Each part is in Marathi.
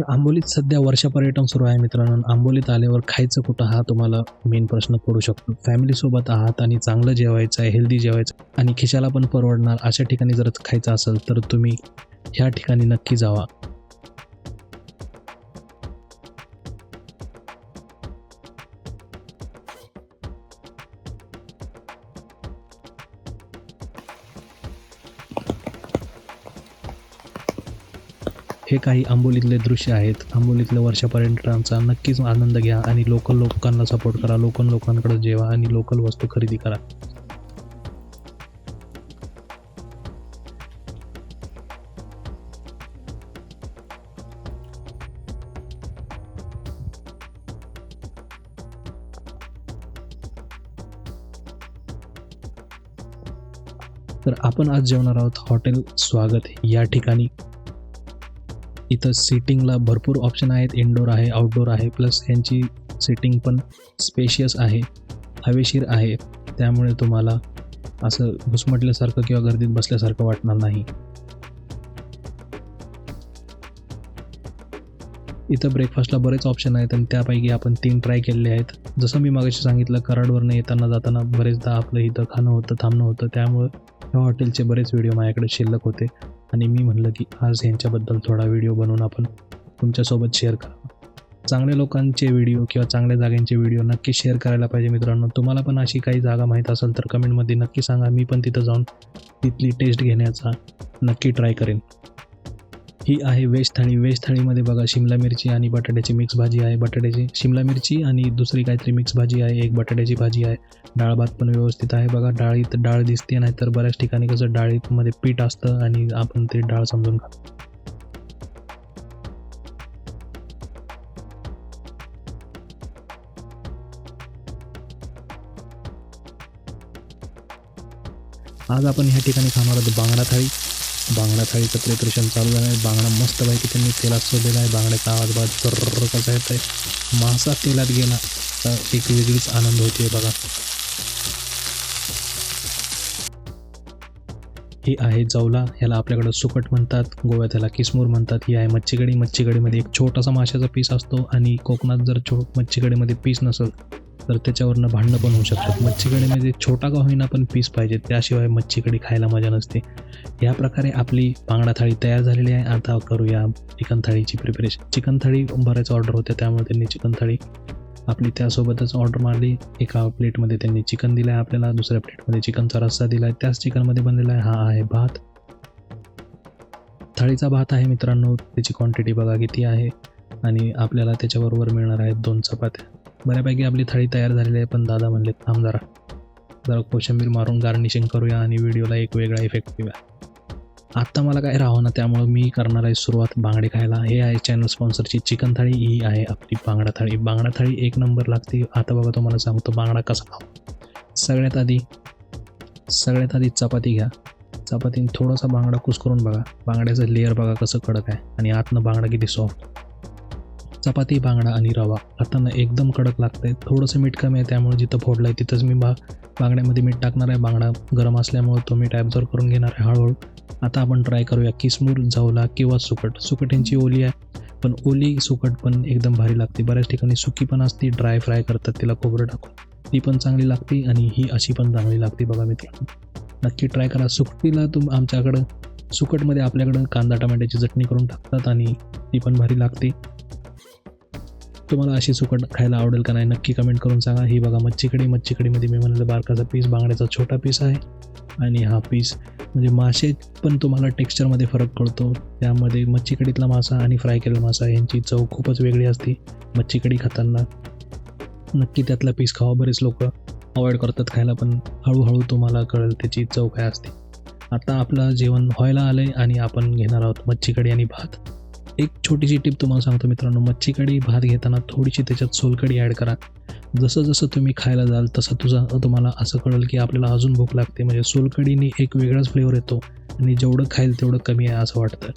तर आंबोलीत सध्या वर्षा पर्यटन सुरू आहे मित्रांनो. आंबोलीत आल्यावर खायचं कुठं हा तुम्हाला मेन प्रश्न पडू शकतो. फॅमिलीसोबत आहात आणि चांगलं जेवायचं आहे हेल्दी जेवायचं आणि खिशाला पण परवडणार अशा ठिकाणी जर खायचं असेल तर तुम्ही ह्या ठिकाणी नक्की जावा. हे काही आंबोलीतले दृश्य आहेत. आंबोलीतल्या वर्षा पर्यटनाचा नक्कीच आनंद घ्या आणि लोकल लोकांना सपोर्ट करा. लोकल लोकांकडे जेवा आणि लोकल वस्तू खरेदी करा. तर आपण आज जेवणार आहोत हॉटेल स्वागत. या ठिकाणी इथं सिटिंगला भरपूर ऑप्शन आहेत. इनडोर आहे आउटडोर आहे. प्लस यांची सिटिंग पण स्पेशियस आहे हवेशीर आहे. त्यामुळे तुम्हाला असं घुसमटल्यासारखं किंवा गर्दीत बसल्यासारखं वाटणार नाही. इथं ब्रेकफास्टला बरेच ऑप्शन आहेत आणि त्यापैकी आपण तीन ट्राय केलेले आहेत. जसं मी मागाशी सांगितलं कराडवरनं येताना जाताना बरेचदा आपलं इथं खाणं होतं थांबणं होतं. त्यामुळं ह्या हॉटेलचे बरेच व्हिडिओ माझ्याकडे शिल्लक होते आणि मी म्हणलं की आज यांच्याबद्दल थोडा व्हिडिओ बनवून आपण तुमच्यासोबत शेअर करावा. चांगल्या लोकांचे व्हिडिओ किंवा चांगल्या जागांचे व्हिडिओ नक्की शेअर करायला पाहिजे मित्रांनो. तुम्हाला पण अशी काही जागा माहीत असेल तर कमेंटमध्ये नक्की सांगा. मी पण तिथं जाऊन तिथली टेस्ट घेण्याचा नक्की ट्राय करेन. ही आहे व्हेज थाळी. व्हेज थाळीमध्ये बघा शिमला मिरची आणि बटाट्याची मिक्स भाजी आहे. बटाट्याची शिमला मिरची आणि दुसरी काहीतरी मिक्स भाजी आहे. एक बटाट्याची भाजी आहे. डाळ भात पण व्यवस्थित आहे बघा. डाळीत डाळ दिसते नाही तर बऱ्याच ठिकाणी कसं डाळीमध्ये पीठ असतं आणि आपण ते डाळ समजून खातो. आज आपण ह्या ठिकाणी खाणार आहोत बांगडा थाळी. बांगडा थाळीचं प्रिपरेशन चालू झालं आहे बांगडा मस्तपैकी त्यांनी तेलात सोडलेला आहे. बांगड्याचा आवाज बाद सर्र कसा येत आहे मासा तेलात गेला तर एक वेगळीच आनंद होते बघा. ही आहे जवला. ह्याला आपल्याकडं सुकट म्हणतात गोव्यात ह्याला किसमूर म्हणतात. ही आहे मच्छीकडी मच्छीकडीमध्ये एक छोटासा माशाचा पीस असतो आणि कोकणात जर छो मच्छीकडीमध्ये पीस नसेल तर त्याच्यावरनं भांडणं पण होऊ शकतात. मच्छीकडीमध्ये छोटा का होईना पण पीस पाहिजे. त्याशिवाय मच्छीकडी खायला मजा नसते. या प्रकारे आपली बांगडा थाळी तयार झालेली आहे. आता करूया चिकन थाळीची प्रिपरेशन चिकन थाळी बऱ्याच ऑर्डर होत्या त्यामुळे त्यांनी चिकन थाळी आपली त्यासोबतच ऑर्डर मारली. एका प्लेटमध्ये त्यांनी चिकन दिलं आहे आपल्याला. दुसऱ्या प्लेटमध्ये चिकनचा रस्सा दिला आहे त्याच चिकनमध्ये बनलेला आहे हा आहे भात. थाळीचा भात आहे मित्रांनो. त्याची क्वांटिटी बघा किती आहे. आणि आपल्याला त्याच्याबरोबर मिळणार आहेत दोन चपात्या. बऱ्यापैकी आपली थाळी तयार झालेली आहे पण दादा म्हणले थांब जरा. जरा कोशिंबीर मारून गार्निशिंग करूया आणि व्हिडिओला एक वेगळा इफेक्ट देऊया आत्ता मला काय राहावं ना त्यामुळं मी करणार आहे सुरुवात बांगडे खायला. हे आहे चॅनल स्पॉन्सरची चिकन थाळी. ही आहे आपली बांगडा थाळी. बांगडा थाळी एक नंबर लागते. आता बघा तुम्हाला सांगतो बांगडा कसा खावा सगळ्यात आधी सगळ्यात आधी चपाती घ्या. चपातीने थोडासा बांगडा कुसकरून बघा. बांगड्याचं लेअर बघा कसं कडक आहे. आणि आतनं बांगडा किती सॉफ्ट चपाती बांगडा आणि रवा. खाताना एकदम कडक लागते थोडंसं मीठ कमी आहे त्यामुळे जिथं फोडलं आहे तिथंच मी बा बांगड्यामध्ये मीठ टाकणार आहे. बांगडा गरम असल्यामुळे तो मीठ ॲब्झॉर्व करून घेणार आहे हळूहळू. आता आपण ट्राय करूया किसमूर झावला किंवा सुकट. सुकट यांची ओली आहे पण ओली सुकट पण एकदम भारी लागते. बऱ्याच ठिकाणी सुकी पण असते ड्राय फ्राय करतात तिला खोबरं टाकून. ती पण चांगली लागते आणि ही अशी पण चांगली लागते बघा मित्रांनो. नक्की ट्राय करा. सुकटीला तुम आमच्याकडं सुकटमध्ये आपल्याकडं कांदा टमाट्याची चटणी करून टाकतात आणि ती पण भारी लागते. तुम्हाला अशी सुकट खायला आवडेल का नाही नक्की कमेंट करून सांगा. ही बघा मच्छीकडी मच्छीकडीमध्ये मी म्हणलं बारकाचा पीस बांगड्याचा छोटा पीस आहे. आणि हा पीस म्हणजे मासे पण तुम्हाला टेक्स्चरमध्ये फरक कळतो त्यामध्ये मच्छीकडीतला मासा आणि फ्राय केलेला मासा यांची चव खूपच वेगळी असते. मच्छीकडी खाताना नक्की त्यातला पीस खावा बरेच लोक. अवॉइड करतात खायला पण हळूहळू तुम्हाला कळेल त्याची चव काय असते. आता आपलं जेवण व्हायला आलं आहे आणि आपण घेणार आहोत मच्छीकडी आणि भात. एक छोटीशी टिप तुम्हाला सांगतो मित्रांनो मच्छीकडी भात घेताना थोडीशी त्याच्यात सोलकडी ॲड करा. जसं जसं तुम्ही खायला जाल तसं तुझं तुम्हाला असं कळेल की आपल्याला अजून भूक लागते. म्हणजे सोलकडीने एक वेगळाच फ्लेवर येतो आणि जेवढं खाईल तेवढं कमी आहे असं वाटतं.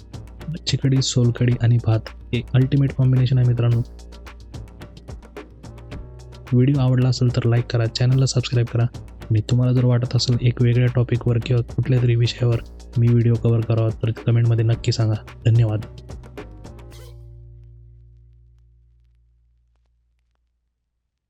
मच्छीकडी सोलकडी आणि भात हे अल्टिमेट कॉम्बिनेशन आहे मित्रांनो. व्हिडिओ आवडला असेल तर लाईक करा चॅनलला सबस्क्राईब करा. आणि तुम्हाला जर वाटत असेल एक वेगळ्या टॉपिकवर किंवा कुठल्या तरी विषयावर मी व्हिडिओ कवर करावा तर कमेंटमध्ये नक्की सांगा. धन्यवाद.